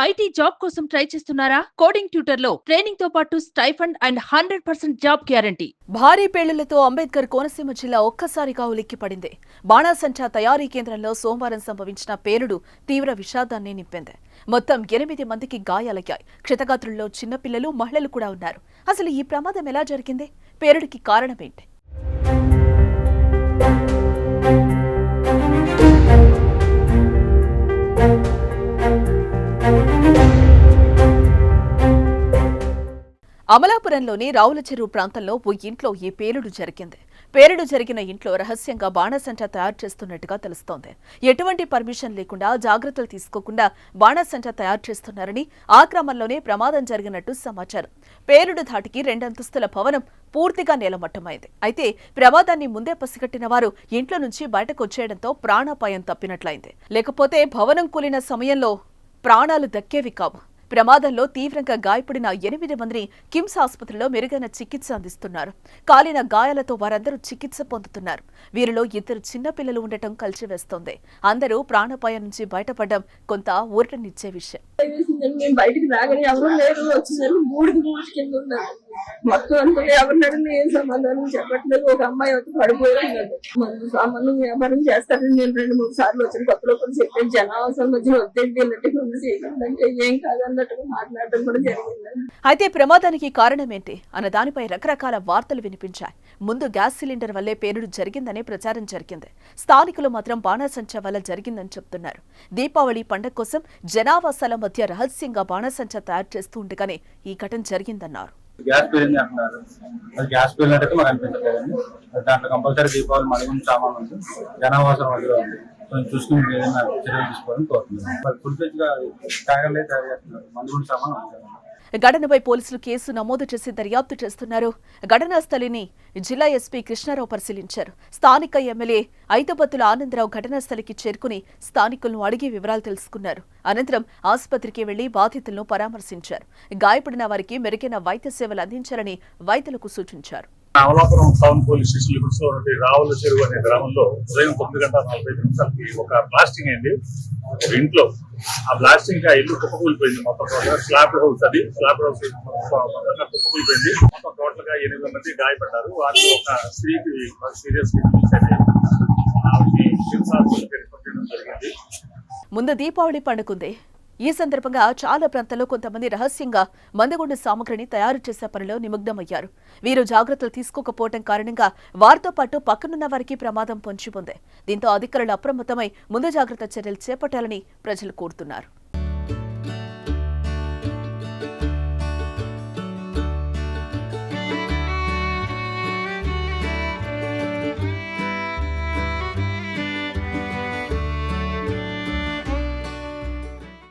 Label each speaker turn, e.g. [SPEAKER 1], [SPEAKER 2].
[SPEAKER 1] IT job కోసం try చేస్తున్నారా? Coding ట్యూటర్లో ట్రైనింగ్తో పాటు stipend and hundred percent job guarantee.
[SPEAKER 2] భారీ పేలుళ్ళతో అంబేద్కర్ కోనసీమ జిల్లా ఒక్కసారిగా ఉలిక్కిపడింది. బాణాసంచా తయారీ కేంద్రంలో సోమవారం సంభవించిన పేలుడు తీవ్ర విషాదాన్ని నింపింది. మొత్తం ఎనిమిది మందికి గాయాలయ్యాయి. క్షతగాత్రుల్లో చిన్నపిల్లలు మహిళలు కూడా ఉన్నారు. అసలు ఈ ప్రమాదం ఎలా జరిగింది? పేలుడికి కారణమేంటి అమలాపురంలోని రావుల చెరువు ప్రాంతంలో ఓ ఇంట్లో ఈ పేలుడు జరిగింది. పేలుడు జరిగిన ఇంట్లో రహస్యంగా బాణసంట తయారు చేస్తున్నట్టుగా తెలుస్తోంది. ఎటువంటి పర్మిషన్ లేకుండా జాగ్రత్తలు తీసుకోకుండా బాణసంట తయారు చేస్తున్నారని ఆ క్రమంలోనే ప్రమాదం జరిగినట్టు సమాచారం. పేలుడు ధాటికి రెండంతస్తుల భవనం పూర్తిగా నేలమట్టమైంది. అయితే ప్రమాదాన్ని ముందే పసిగట్టిన వారు ఇంట్లో నుంచి బయటకు వచ్చేయడంతో ప్రాణాపాయం తప్పినట్లయింది. లేకపోతే భవనం కూలిన సమయంలో ప్రాణాలు దక్కేవి కావు. ప్రమాదంలో తీవ్రంగా గాయపడిన ఎనిమిది మందిని కిమ్స్ ఆసుపత్రిలో మెరుగైన చికిత్స అందిస్తున్నారు. కాలిన గాయాలతో వారందరూ చికిత్స పొందుతున్నారు. వీరిలో ఇద్దరు చిన్నపిల్లలు ఉండటం కలిసివేస్తోంది అందరూ ప్రాణాపాయం నుంచి బయటపడడం కొంత ఊరటనిచ్చే విషయం.
[SPEAKER 3] మొత్తం అంతా ఎవరు ఏం సమాధానం చెప్పట్లేదు. ఒక అమ్మాయి వచ్చి పడిపోయి ఉన్నది. మందు సామాన్లు వ్యాపారం చేస్తారని నేను రెండు మూడు సార్లు వచ్చిన కొత్తలో కూడా చెప్పాను. జనావాసం మధ్యన వద్దండి అన్నట్టుగా ఉంది చేయకండి ఏం కాదన్నట్టుగా మాట్లాడడం కూడా జరిగింది.
[SPEAKER 2] అయితే ప్రమాదానికి కారణమేంటి అన్న దానిపై రకరకాల వార్తలు వినిపించాయి. ముందు గ్యాస్ సిలిండర్ వల్లే పేలుడు జరిగిందనే ప్రచారం జరిగింది. స్థానికులు మాత్రం బాణాసంచ వల్ల జరిగిందని చెప్తున్నారు. దీపావళి పండగ కోసం జనావాసాల మధ్య రహస్యంగా బాణాసంచ తయారు చేస్తూ ఉండగానే ఈ ఘటన జరిగిందన్నారు.
[SPEAKER 4] గ్యాస్ పేరింది అంటున్నారు అది గ్యాస్ పేరినట్టయితే మాకు అనిపించలేదండి అది దాంట్లో కంపల్సరీ దీపావళి మరుగున సామాన్ ఉంది. జనావాసం మధ్యలో ఉంది. కొంచెం చూసుకుని ఏదైనా చర్యలు తీసుకోవాలని కోరుతున్నాను మరి ఫుల్ ఫ్లెజ్ తయారు చేస్తున్నారు. మరుగున సామాన్ ఉంది
[SPEAKER 2] ఘటనపై పోలీసులు కేసు నమోదు చేసి దర్యాప్తు చేస్తున్నారు. ఘటనా స్థలిని జిల్లా ఎస్పీ కృష్ణారావు పరిశీలించారు. స్థానిక ఎమ్మెల్యే ఐతపత్తుల ఆనందరావు ఘటనా స్థలికి చేరుకుని స్థానికులను అడిగి వివరాలు తెలుసుకున్నారు. అనంతరం ఆసుపత్రికి వెళ్ళి బాధితులను పరామర్శించారు. గాయపడిన వారికి మెరుగైన వైద్య సేవలు అందించాలని వైద్యులకు సూచించారు.
[SPEAKER 5] అమలాపురం టౌన్ పోలీస్ స్టేషన్ లిమిట్స్లో రావుల చెరువు అనే గ్రామంలో ఉదయం తొమ్మిది గంటల నలభై ఐదు నిమిషాలకి ఒక బ్లాస్టింగ్ అయింది. ఇంట్లో ఆ బ్లాస్టింగ్ ఆ ఇల్లు కుప్పకూలిపోయింది మొత్తం టోటల్ స్లాబ్ హౌస్ అది. స్లాబ్ హౌస్ కుప్పకూలిపోయింది. మొత్తం టోటల్గా ఎనిమిది మంది గాయపడ్డారు. వారిలో ఒక స్త్రీకి సీరియస్ ఆవిడకి జరిగింది.
[SPEAKER 2] ముందు దీపావళి పండుకుంది. ఈ సందర్భంగా చాలా ప్రాంతాల్లో కొంతమంది రహస్యంగా మందగుండు సామగ్రిని తయారు చేసే పనిలో నిమగ్నమయ్యారు. వీరు జాగ్రత్తలు తీసుకోకపోవడం కారణంగా వారితో పాటు పక్కనున్న వారికి ప్రమాదం పొంచి ఉంది. దీంతో అధికారులు అప్రమత్తమై ముందు జాగ్రత్త చర్యలు చేపట్టాలని ప్రజలు కోరుతున్నారు.